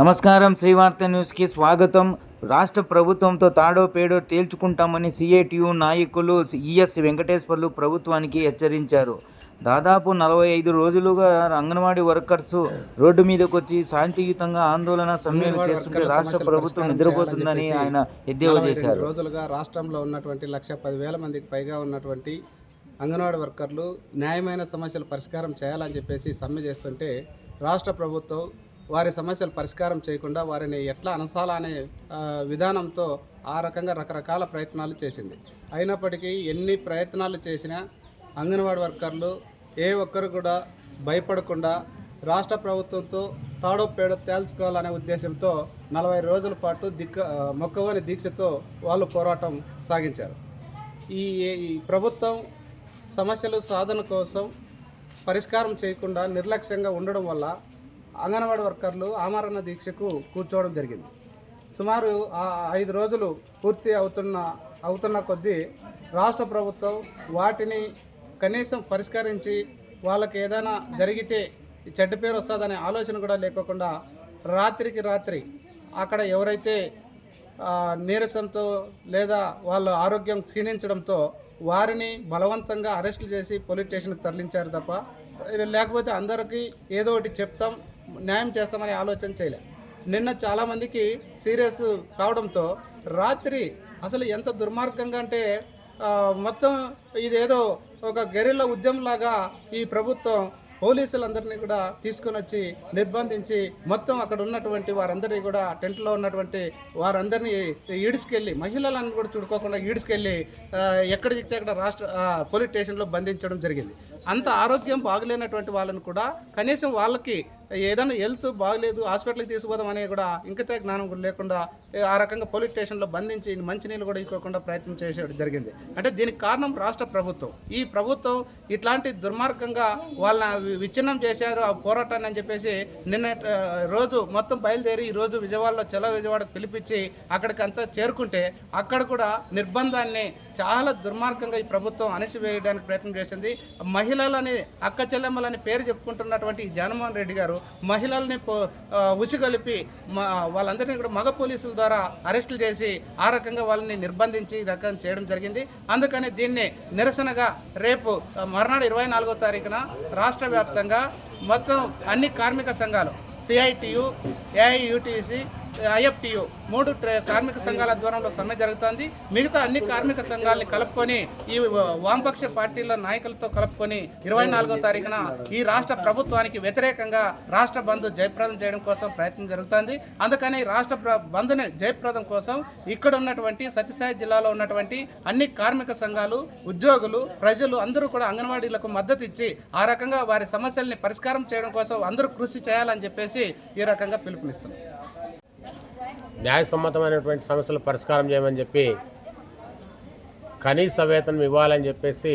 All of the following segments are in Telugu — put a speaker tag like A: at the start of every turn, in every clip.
A: నమస్కారం. శ్రీవార్త న్యూస్కి స్వాగతం. రాష్ట్ర ప్రభుత్వంతో తాడో పేడో తేల్చుకుంటామని సిఐటియు నాయకులు ఈఎస్ వెంకటేశ్వర్లు ప్రభుత్వానికి హెచ్చరించారు. దాదాపు నలభై ఐదు రోజులుగా అంగన్వాడీ వర్కర్స్ రోడ్డు మీదకి వచ్చి శాంతియుతంగా ఆందోళన సమ్మెలు చేస్తుంటే రాష్ట్ర ప్రభుత్వం నిద్రపోతుందని ఆయన ఎద్దేవా చేశారు.
B: రోజులుగా రాష్ట్రంలో ఉన్నటువంటి లక్ష పదివేల మందికి పైగా ఉన్నటువంటి అంగన్వాడీ వర్కర్లు న్యాయమైన సమస్యలు పరిష్కారం చేయాలని చెప్పేసి సమ్మె చేస్తుంటే రాష్ట్ర ప్రభుత్వం వారి సమస్యలు పరిష్కారం చేయకుండా వారిని ఎట్లా అనసాలనే విధానంతో ఆ రకంగా రకరకాల ప్రయత్నాలు చేసింది. అయినప్పటికీ ఎన్ని ప్రయత్నాలు చేసినా అంగన్వాడీ వర్కర్లు ఏ ఒక్కరు కూడా భయపడకుండా రాష్ట్ర ప్రభుత్వంతో తాడో పేడో తేల్చుకోవాలనే ఉద్దేశంతో నలభై రోజుల పాటు దిక్క మొక్కవని దీక్షతో వాళ్ళు పోరాటం సాగించారు. ఈ ఈ ప్రభుత్వం సమస్యలు సాధన కోసం పరిష్కారం చేయకుండా నిర్లక్ష్యంగా ఉండడం వల్ల అంగన్వాడీ వర్కర్లు ఆమరణ దీక్షకు కూర్చోవడం జరిగింది. సుమారు ఐదు రోజులు పూర్తి అవుతున్న అవుతున్న కొద్దీ రాష్ట్ర ప్రభుత్వం వాటిని కనీసం పరిష్కరించి వాళ్ళకి ఏదైనా జరిగితే చెడ్డ పేరు వస్తుందనే ఆలోచన కూడా లేకోకుండా రాత్రికి రాత్రి అక్కడ ఎవరైతే నీరసంతో లేదా వాళ్ళ ఆరోగ్యం క్షీణించడంతో వారిని బలవంతంగా అరెస్టులు చేసి పోలీస్ స్టేషన్కి తరలించారు తప్ప లేకపోతే అందరికీ ఏదో ఒకటి చెప్తాం న్యాయం చేస్తామని ఆలోచన చేయలే. నిన్న చాలామందికి సీరియస్ కావడంతో రాత్రి అసలు ఎంత దుర్మార్గంగా అంటే మొత్తం ఇదేదో ఒక గెరిల్ల ఉద్యమంలాగా ఈ ప్రభుత్వం పోలీసులందరినీ కూడా తీసుకొని వచ్చి నిర్బంధించి మొత్తం అక్కడ ఉన్నటువంటి వారందరినీ కూడా టెంట్లో ఉన్నటువంటి వారందరినీ ఈడ్చుకెళ్ళి మహిళలను కూడా చూడుకోకుండా ఈడ్చుకెళ్ళి ఎక్కడ చెప్తే అక్కడ రాష్ట్ర పోలీస్ స్టేషన్లో బంధించడం జరిగింది. అంత ఆరోగ్యం బాగలేనటువంటి వాళ్ళని కూడా కనీసం వాళ్ళకి ఏదైనా హెల్త్ బాగలేదు హాస్పిటల్కి తీసుకుపోదాం అనే కూడా ఇంకతే జ్ఞానం కూడా లేకుండా ఆ రకంగా పోలీస్ స్టేషన్లో బంధించి మంచినీళ్ళు కూడా ఇవ్వకుండా ప్రయత్నం చేసేది జరిగింది. అంటే దీనికి కారణం రాష్ట్ర ప్రభుత్వం. ఈ ప్రభుత్వం ఇట్లాంటి దుర్మార్గంగా వాళ్ళని విచ్ఛిన్నం చేశారు ఆ పోరాటాన్ని అని చెప్పేసి నిన్న రోజు మొత్తం బయలుదేరి ఈ రోజు విజయవాడలో చలో విజయవాడకు పిలిపించి అక్కడికి అంతా చేరుకుంటే అక్కడ కూడా నిర్బంధాన్ని చాలా దుర్మార్గంగా ఈ ప్రభుత్వం అణిసివేయడానికి ప్రయత్నం చేసింది. మహిళలని అక్క చెల్లెమ్మలని పేరు చెప్పుకుంటున్నటువంటి జగన్మోహన్ రెడ్డి గారు మహిళల్ని ఉసిగొలిపి వాళ్ళందరినీ కూడా మగ పోలీసుల ద్వారా అరెస్టులు చేసి ఆ రకంగా వాళ్ళని నిర్బంధించి ఈ రకం చేయడం జరిగింది. అందుకని దీన్ని నిరసనగా రేపు మర్నాడు ఇరవై నాలుగో తారీఖున రాష్ట్ర వ్యాప్తంగా మొత్తం అన్ని కార్మిక సంఘాలు సిఐటియు ఏఐయుటిసి ఐఎఫ్టియు మూడు కార్మిక సంఘాల ఆధ్వర్యంలో సమ్మె జరుగుతోంది. మిగతా అన్ని కార్మిక సంఘాలని కలుపుకొని ఈ వామపక్ష పార్టీల నాయకులతో కలుపుకొని ఇరవై నాలుగో తారీఖున ఈ రాష్ట్ర ప్రభుత్వానికి వ్యతిరేకంగా రాష్ట్ర బంద్ జయప్రదం చేయడం కోసం ప్రయత్నం జరుగుతోంది. అందుకని రాష్ట్ర ప్ర బంద్ని జయప్రదం కోసం ఇక్కడ ఉన్నటువంటి సత్యసాయి జిల్లాలో ఉన్నటువంటి అన్ని కార్మిక సంఘాలు ఉద్యోగులు ప్రజలు అందరూ కూడా అంగన్వాడీలకు మద్దతు ఇచ్చి ఆ రకంగా వారి సమస్యల్ని పరిష్కారం చేయడం కోసం అందరూ కృషి చేయాలని చెప్పేసి ఈ రకంగా పిలుపునిస్తున్నారు
C: న్యాయసమ్మతమైనటువంటి సమస్యలు పరిష్కారం చేయమని చెప్పి కనీస వేతనం ఇవ్వాలని చెప్పేసి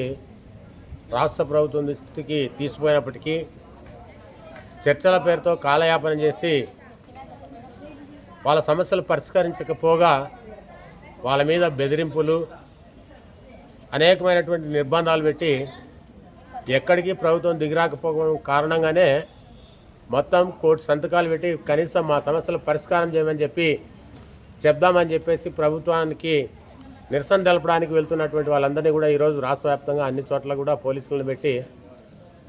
C: రాష్ట్ర ప్రభుత్వం దృష్టికి తీసుకుపోయినప్పటికీ చర్చల పేరుతో కాలయాపన చేసి వాళ్ళ సమస్యలు పరిష్కరించకపోగా వాళ్ళ మీద బెదిరింపులు అనేకమైనటువంటి నిర్బంధాలు పెట్టి ఎక్కడికి ప్రభుత్వం దిగిరాకపోవడం కారణంగానే మొత్తం కోటి సంతకాలు పెట్టి కనీసం మా సమస్యలు పరిష్కారం చేయమని చెప్పి చెప్దామని చెప్పేసి ప్రభుత్వానికి నిరసన తెలపడానికి వెళ్తున్నటువంటి వాళ్ళందరినీ కూడా ఈరోజు రాష్ట్ర వ్యాప్తంగా అన్ని చోట్ల కూడా పోలీసులను పెట్టి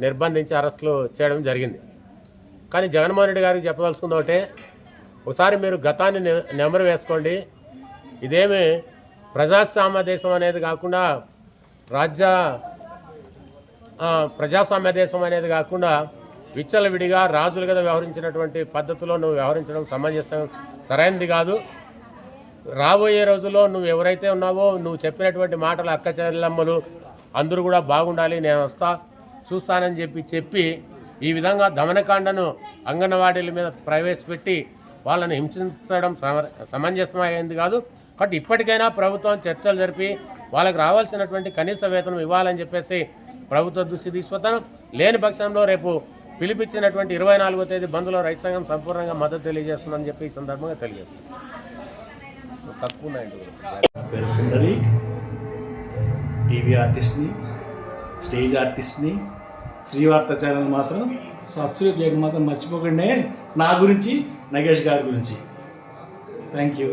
C: నిర్బంధించి అరెస్టులు చేయడం జరిగింది. కానీ జగన్మోహన్ రెడ్డి గారికి చెప్పవలసింది ఒకటే ఒకసారి మీరు గతాన్ని నె- నెమరు వేసుకోండి. ఇదేమి ప్రజాస్వామ్య దేశం అనేది కాకుండా రాజ్య ప్రజాస్వామ్య దేశం అనేది కాకుండా విచ్చలవిడిగా రాజులుగా వ్యవహరించినటువంటి పద్ధతిలో నువ్వు వ్యవహరించడం సమంజసం సరైనది కాదు. రాబోయే రోజుల్లో నువ్వు ఎవరైతే ఉన్నావో నువ్వు చెప్పినటువంటి మాటలు అక్క చెల్లెమ్మలు అందరూ కూడా బాగుండాలి నేను వస్తా చూస్తానని చెప్పి చెప్పి ఈ విధంగా దమనకాండను అంగన్వాడీల మీద ప్రవేశపెట్టి వాళ్ళని హింసించడం సమ- సమంజసమైంది కాదు. కాబట్టి ఇప్పటికైనా ప్రభుత్వం చర్చలు జరిపి వాళ్ళకి రావాల్సినటువంటి కనీస వేతనం ఇవ్వాలని చెప్పేసి ప్రభుత్వ దృష్టి తీసుకొస్తాను. లేని పక్షంలో రేపు పిలిపించినటువంటి ఇరవై నాలుగో తేదీ బంద్లో రైతు సంఘం సంపూర్ణంగా మద్దతు తెలియజేస్తుందని చెప్పి ఈ సందర్భంగా తెలియజేస్తాను. తక్కువ
D: పేరు పుండరీక్ టీవీ ఆర్టిస్ట్ని స్టేజ్ ఆర్టిస్ట్ని శ్రీవార్త ఛానల్ మాత్రం సబ్స్క్రైబ్ చేయడం మాత్రం మర్చిపోకండి. నా గురించి నగేష్ గారి గురించి. Thank you.